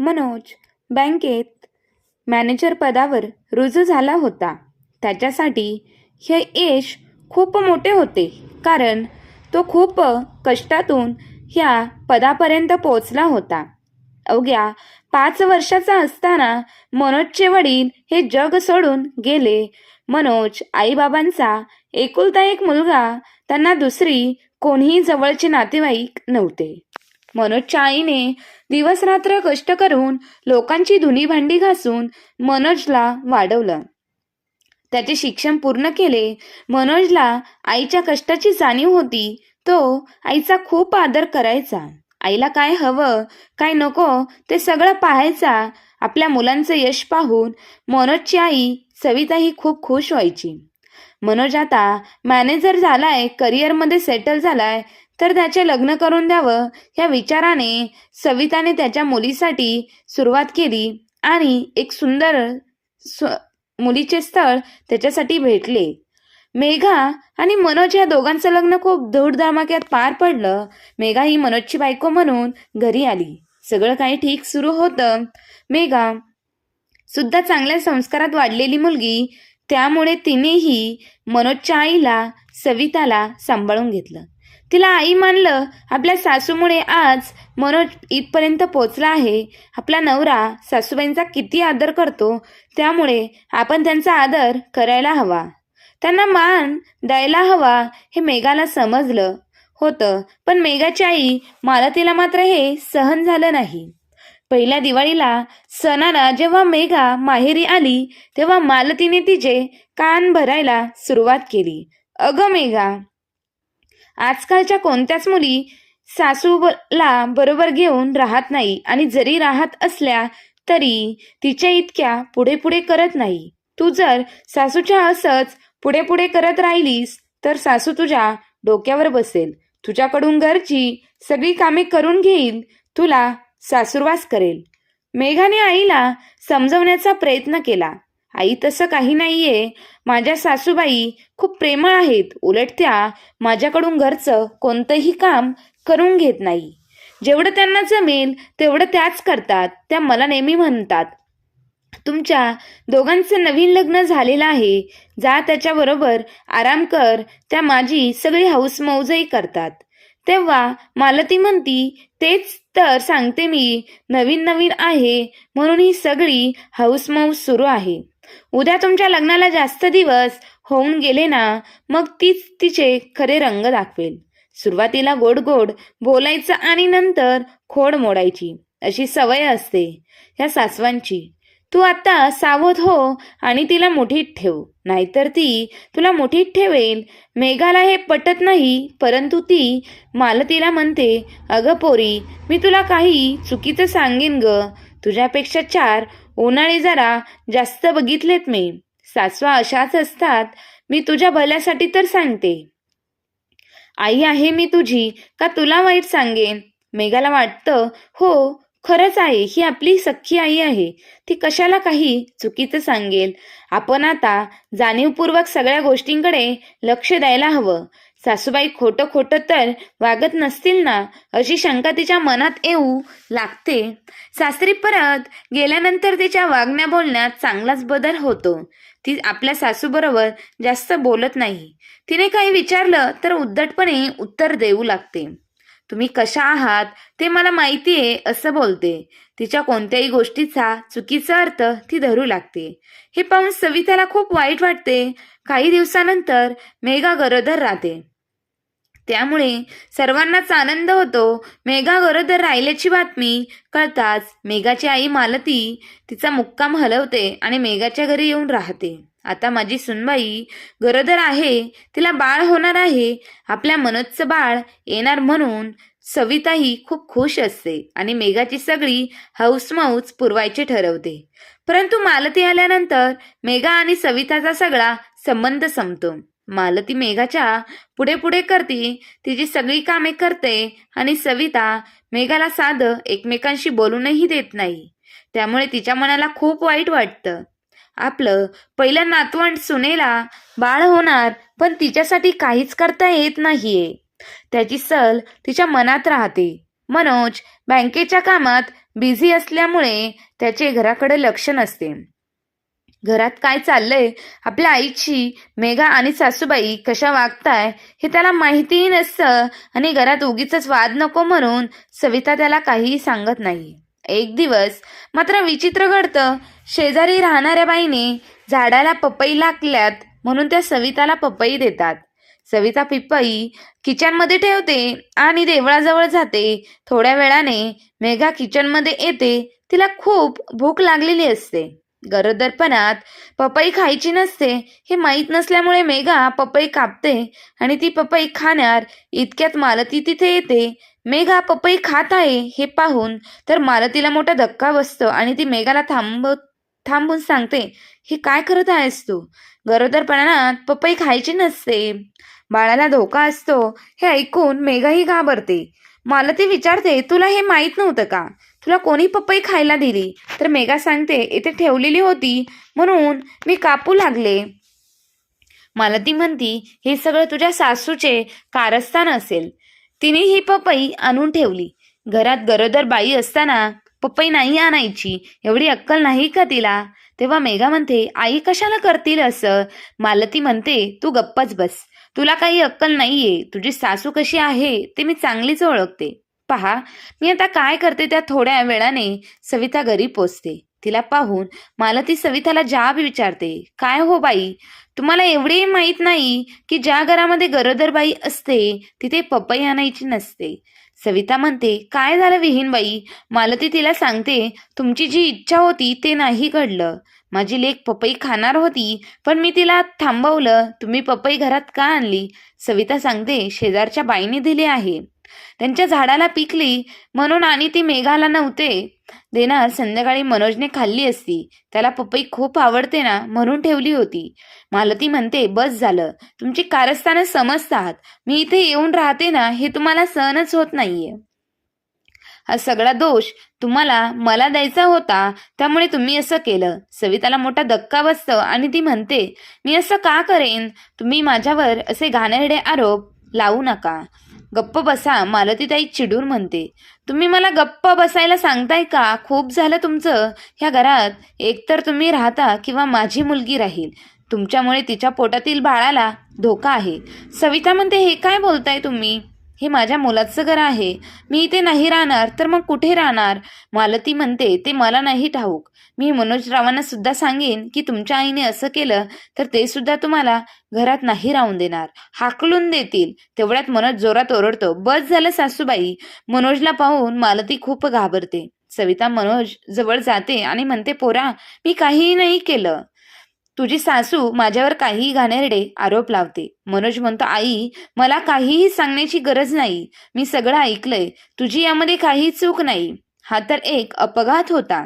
मनोज बँकेत मॅनेजर पदावर रुजू झाला होता. त्याच्यासाठी हे यश खूप मोठे होते कारण तो खूप कष्टातून ह्या पदापर्यंत पोचला होता. अवघ्या पाच वर्षाचा असताना मनोजचे वडील हे जग सोडून गेले. मनोज आईबाबांचा एकुलता एक मुलगा त्यांना दुसरी कोणीही जवळचे नातेवाईक नव्हते. मनोजच्या आईने दिवस रात्र कष्ट करून लोकांची धुनी भांडी घासून मनोजला वाढवलं. त्याचे शिक्षण पूर्ण केले मनोजला आईच्या कष्टाची जाणीव होती. तो आईचा खूप आदर करायचा. आईला काय हवं काय नको ते सगळं पाहायचा. आपल्या मुलांचं यश पाहून मनोजची आई सविता ही खूप खुश व्हायची. मनोज आता मॅनेजर झालाय करिअरमध्ये सेटल झालाय. तर त्याचे लग्न करून द्यावं या विचाराने सविताने त्याच्या मुलीसाठी सुरुवात केली आणि एक सुंदर सु मुलीचे स्थळ त्याच्यासाठी भेटले. मेघा आणि मनोज या दोघांचं लग्न खूप धूडधामाक्यात पार पडलं. मेघा ही मनोजची बायको म्हणून घरी आली. सगळं काही ठीक सुरू होतं. मेघा सुद्धा चांगल्या संस्कारात वाढलेली मुलगी त्यामुळे तिनेही मनोजच्या आईला सविताला सांभाळून घेतलं. तिला आई मानलं आपल्या सासूमुळे आज मनोज इथपर्यंत पोचला आहे. आपला नवरा सासूबाईंचा किती आदर करतो त्यामुळे आपण त्यांचा आदर करायला हवा. त्यांना मान द्यायला हवा हे मेघाला समजलं होतं पण मेघाची आई मालतीला मात्र हे सहन झालं नाही. पहिल्या दिवाळीला सणाला जेव्हा मेघा माहेरी आली तेव्हा मालतीने तिचे कान भरायला सुरुवात केली. अगं मेघा आजकालच्या कोणत्याच मुली सासूला बरोबर घेऊन राहत नाही आणि जरी राहत असल्या तरी तिच्या इतक्या पुढे पुढे करत नाही. तू जर सासूच्या असंच पुढे पुढे करत राहिलीस तर सासू तुझ्या डोक्यावर बसेल. तुझ्याकडून घरची सगळी कामे करून घेईल तुला सासूरवास करेल. मेघाने आईला समजवण्याचा प्रयत्न केला. आई तसं काही नाहीये. माझ्या सासूबाई खूप प्रेमळ आहेत. उलट त्या माझ्याकडून घरचं कोणतंही काम करून घेत नाही. जेवढं त्यांना जमेल तेवढं त्याच करतात. त्या मला नेहमी म्हणतात तुमच्या दोघांचं नवीन लग्न झालेलं आहे. जा त्याच्याबरोबर आराम कर. त्या माझी सगळी हौस मौजही करतात. तेव्हा मालती म्हणती तेच तर सांगते मी. नवीन नवीन आहे. म्हणून ही सगळी हौस मौज सुरू आहे. उद्या तुमच्या लग्नाला जास्त दिवस होऊन गेले ना मग तीच तिचे खरे रंग दाखवेल. सुरुवातीला गोड गोड बोलायचं आणि नंतर खोड मोडायची अशी सवय असते ह्या सासवांची. तू आता सावध हो आणि तिला मुठीत ठेव नाहीतर ती तुला मुठीत ठेवेल. मेघाला हे पटत नाही परंतु ती मालतीला म्हणते अगं पोरी मी तुला काही चुकीचं सांगेन ग. तुझ्यापेक्षा चार उन्हाळे जरा जास्त बघितलेत मी. सासवा अशाच असतात. मी तुझ्या भल्यासाठी तर सांगते. आई आहे मी तुझी का तुला वाईट सांगेन? मेघाला वाटतं हो खरंच आहे ही आपली सख्खी आई आहे. ती कशाला काही चुकीचं सांगेल? आपण आता जाणीवपूर्वक सगळ्या गोष्टींकडे लक्ष द्यायला हवं. सासूबाई खोटं खोटं तर वागत नसतील ना अशी शंका तिच्या मनात येऊ लागते. सासरी परत गेल्यानंतर तिच्या वागण्या बोलण्यात चांगलाच बदल होतो. ती आपल्या सासूबरोबर जास्त बोलत नाही. तिने काही विचारलं तर उद्धटपणे उत्तर देऊ लागते. तुम्ही कशा आहात? ते मला माहिती आहे असं बोलते. तिच्या कोणत्याही गोष्टीचा चुकीचा अर्थ ती धरू लागते. हे पाहून सविताला खूप वाईट वाटते. काही दिवसानंतर मेघा गरोदर राहते. त्यामुळे सर्वांनाच आनंद होतो. मेघा गरोदर राहिल्याची बातमी कळताच मेघाची आई मालती तिचा मुक्काम हलवते आणि मेघाच्या घरी येऊन राहते. आता माझी सुनबाई गरोदर आहे तिला बाळ होणार आहे. आपल्या मनोजचं बाळ येणार म्हणून सविताही खूप खुश असते आणि मेघाची सगळी हौसमौज पुरवायची ठरवते. परंतु मालती आल्यानंतर मेघा आणि सविताचा सगळा संबंध संपतो. मालती मेघाच्या पुढे पुढे करते. तिची सगळी कामे करते आणि सविता मेघाला साधं एकमेकांशी बोलूनही देत नाही. त्यामुळे तिच्या मनाला खूप वाईट वाटतं. आपलं पहिलं नातवंड सुनेला बाळ होणार पण तिच्यासाठी काहीच करता येत नाहीये. त्याची सल तिच्या मनात राहते. मनोज बँकेच्या कामात बिझी असल्यामुळे त्याचे घराकडे लक्ष नसते. घरात काय चाललंय? आपल्या आईची मेघा आणि सासूबाई कशा वागताय? हे त्याला माहितीही नसतं आणि घरात उगीच वाद नको म्हणून सविता त्याला काहीही सांगत नाही. एक दिवस मात्र विचित्र घडतं. शेजारी राहणाऱ्या बाईने झाडाला पपई लागल्यात म्हणून त्या सविताला पपई देतात. सविता पिपई किचनमध्ये ठेवते आणि देवळाजवळ जाते. थोड्या वेळाने मेघा किचनमध्ये येते. तिला खूप भूक लागलेली असते. गरोदरपणात पपई खायची नसते हे माहीत नसल्यामुळे मेघा पपई कापते आणि ती पपई खाणार इतक्यात मालती तिथे येते. मेघा पपई खात आहे हे पाहून तर मालतीला मोठा धक्का बसतो आणि ती मेघाला थांब थांबून सांगते हे काय करत आहेस तू? गरोदरपणात पपई खायची नसते. बाळाला धोका असतो हे ऐकून मेघाही घाबरते. मालती विचारते तुला हे माहीत नव्हतं का? तुला कोणी पपई खायला दिली? तर मेघा सांगते इथे ठेवलेली होती म्हणून मी कापू लागले. मालती म्हणती हे सगळं तुझ्या सासूचे कारस्थान असेल. तिने ही पपई आणून ठेवली. घरात गरोदर बाई असताना पपई नाही आणायची एवढी अक्कल नाही का तिला? तेव्हा मेघा म्हणते आई कशाला करतील असं? मालती म्हणते तू गप्पच बस. तुला काही अक्कल नाहीये. तुझी सासू कशी आहे ते मी चांगलीच ओळखते. पहा मी आता काय करते त्या थोड्या वेळाने? सविता घरी पोचते. तिला पाहून मला ती सविताला जाब विचारते. काय हो बाई? तुम्हाला एवढे माहीत नाही की ज्या घरामध्ये गरोदर बाई असते तिथे पपई आणायची नसते. सविता म्हणते काय झालं विहीन बाई मालती तिला सांगते तुमची जी इच्छा होती ते नाही घडलं. माझी लेक पपई खाणार होती पण मी तिला थांबवलं. तुम्ही पपई घरात का आणली? सविता सांगते शेजारच्या बाईने दिली आहे. त्यांच्या झाडाला पिकली म्हणून आणि ती मेघाला नव्हते. देणार संध्याकाळी मनोजने खाल्ली असती. त्याला पपई खूप आवडते ना म्हणून ठेवली होती. मालती म्हणते बस झालं. तुमची कारस्थानं समजतात. मी इथे येऊन राहते ना हे तुम्हाला सहनच होत नाहीये. हा सगळा दोष तुम्हाला मला द्यायचा होता त्यामुळे तुम्ही असं केलं. सविताला मोठा धक्का बसतो आणि ती म्हणते मी असं का करेन? तुम्ही माझ्यावर असे घाणेरडे आरोप लावू नका. गप्प बसा मालतीताई चिडून म्हणते. तुम्ही मला गप्प बसायला सांगताय का? खूप झालं तुमचं. ह्या घरात एकतर तुम्ही राहता किंवा माझी मुलगी राहील. तुमच्यामुळे तिच्या पोटातील बाळाला धोका आहे. सविता म्हणते हे काय बोलताय तुम्ही? हे माझ्या मुलाचं घर आहे. मी इथे नाही राहणार तर मग कुठे राहणार? मालती म्हणते ते मला नाही ठाऊक. मी मनोजरावांना सुद्धा सांगेन की तुमच्या आईने असं केलं तर ते सुद्धा तुम्हाला घरात नाही राहून देणार. हाकलून देतील. तेवढ्यात मनोज जोरात ओरडतो बस झालं सासूबाई. मनोजला पाहून मालती खूप घाबरते. सविता मनोज जवळ जाते आणि म्हणते पोरा मी काहीही नाही केलं. तुझी सासू माझ्यावर काहीही घाणेरडे आरोप लावते. मनोज म्हणतो आई मला काहीही सांगण्याची गरज नाही. मी सगळं ऐकलंय. तुझी यामध्ये काही चूक नाही. हा तर एक अपघात होता.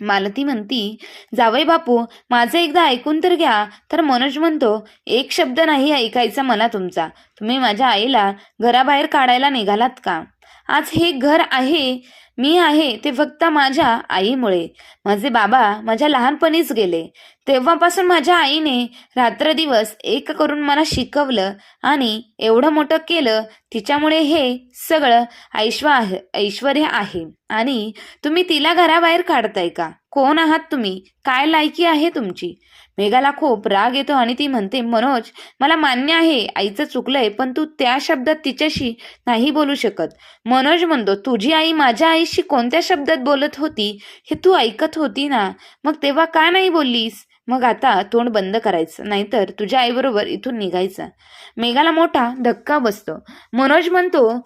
मालती म्हणती जावई बापू माझं एकदा ऐकून तर घ्या. तर मनोज म्हणतो एक शब्द नाही ऐकायचा मला तुमचा. तुम्ही माझ्या आईला घराबाहेर काढायला निघालात का? आज हे घर आहे मी आहे ते फक्त माझ्या आईमुळे. माझे बाबा माझ्या लहानपणीच गेले. तेव्हापासून माझ्या आईने रात्रदिवस एक करून मला शिकवलं आणि एवढं मोठं केलं तिच्यामुळे हे सगळं ऐश्व आहे ऐश्वर आहे. आणि तुम्ही तिला घराबाहेर काढताय का? कोण आहात तुम्ही? काय लायकी आहे तुमची? मेघाला खूप राग येतो आणि ती म्हणते मनोज मला मान्य आहे आईचं चुकलंय पण तू त्या शब्दात तिच्याशी नाही बोलू शकत. मनोज म्हणतो तुझी आई माझ्या आईशी कोणत्या शब्दात बोलत होती? हे तू ऐकत होती ना? मग तेव्हा का नाही बोललीस? मग आता तोंड बंद करायचं नाहीतर तुझ्या आईबरोबर इथून निघायचं. मेघाला मोठा धक्का बसतो. मनोज म्हणतो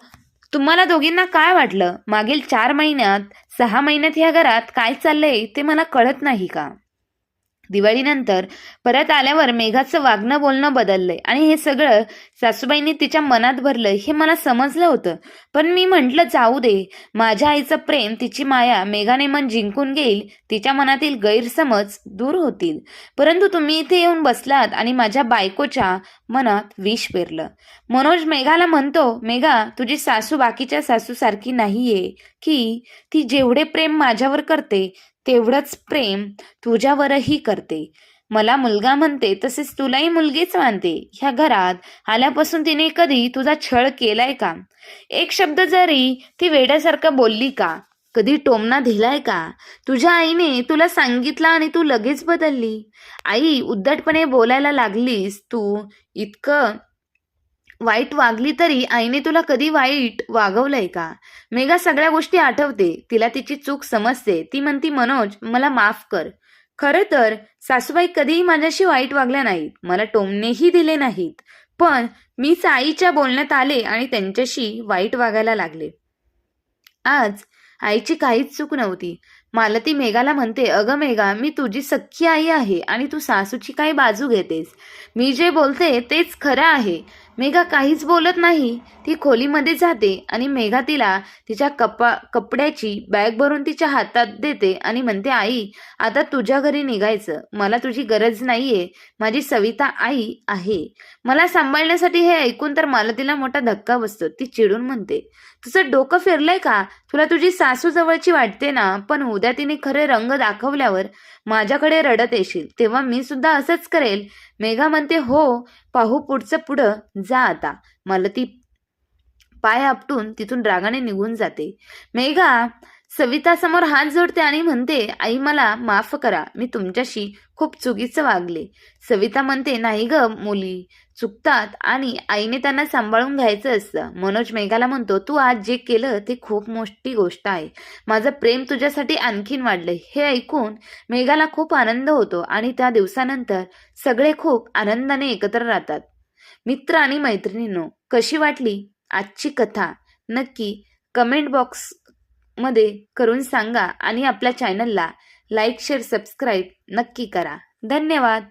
तुम्हाला दोघींना काय वाटलं? मागील चार महिन्यात सहा महिन्यात ह्या घरात काय चाललंय ते मला कळत नाही का? दिवाळीनंतर परत आल्यावर मेघाचं वागणं बोलणं बदललंय. आणि हे सगळं सासूबाईंनी तिच्या मनात भरलं हे मला समजलं होतं. पण मी म्हटलं जाऊ दे. माझ्या आईचं प्रेम तिची माया मेघाने मन जिंकून घेईल तिच्या मनातील गैरसमज दूर होतील. परंतु तुम्ही इथे येऊन बसलात आणि माझ्या बायकोच्या मनात विष पेरलं. मनोज मेघाला म्हणतो मेघा तुझी सासू बाकीच्या सासूसारखी नाहीये. की ती जेवढे प्रेम माझ्यावर करते तेवढंच प्रेम तुझ्यावरही करते. मला मुलगा म्हणते तसेच तुलाही मुलगीच मानते. ह्या घरात आल्यापासून तिने कधी तुझा छळ केलाय का? एक शब्द जरी ती वेड्यासारखं बोलली का? कधी टोमना दिलाय का? तुझ्या आईने तुला सांगितलं आणि तू लगेच बदलली. आई उद्धटपणे बोलायला लागलीस तू इतकं वाईट वागली तरी आईने तुला कधी वाईट वागवलंय का? मेघा सगळ्या गोष्टी आठवते. तिला तिची चूक समजते. ती म्हणती मनोज मला माफ कर. खरं तर सासूबाई कधीही माझ्याशी वाईट वागल्या नाहीत. मला टोमणेही दिले नाहीत. पण मीच आईच्या बोलण्यात आले आणि त्यांच्याशी वाईट वागायला लागले. आज आईची काहीच चूक नव्हती. मला ती मेघाला म्हणते अगं मेघा मी तुझी सख्खी आई आहे आणि तू सासूची काही बाजू घेतेस. मी जे बोलते तेच खरं आहे. मेघा काहीच बोलत नाही. ती खोलीमध्ये जाते आणि मेघा तिला तिच्या कपा कपड्याची बॅग भरून तिच्या हातात देते आणि म्हणते आई आता तुझ्या घरी निघायचं. मला तुझी गरज नाहीये. माझी सविता आई आहे. मला सांभाळण्यासाठी हे ऐकून तर मला तिला मोठा धक्का बसतो. ती चिडून म्हणते तुझं डोकं फिरलंय का? तुला तुझी सासू जवळची वाटते ना पण उद्या तिने खरे रंग दाखवल्यावर माझ्याकडे रडत येशील. तेव्हा मी सुद्धा असंच करेल. मेघा म्हणते हो पाहू पुढचं पुढं. जा आता. मला ती पाय आपटून तिथून रागाने निघून जाते. मेघा सवितासमोर हात जोडते आणि म्हणते आई मला माफ करा. मी तुमच्याशी खूप चुकीचं वागले. सविता म्हणते नाही ग मुली. चुकतात आणि आईने त्यांना सांभाळून घ्यायचं असतं. मनोज मेघाला म्हणतो तू आज जे केलं ते खूप मोठी गोष्ट आहे. माझं प्रेम तुझ्यासाठी आणखीन वाढलंय. हे ऐकून मेघाला खूप आनंद होतो आणि त्या दिवसानंतर सगळे खूप आनंदाने एकत्र राहतात. मित्र आणि मैत्रिणींनो कशी वाटली आजची कथा? नक्की कमेंट बॉक्समध्ये करून सांगा आणि आपल्या चॅनलला लाईक शेअर सबस्क्राईब नक्की करा. धन्यवाद.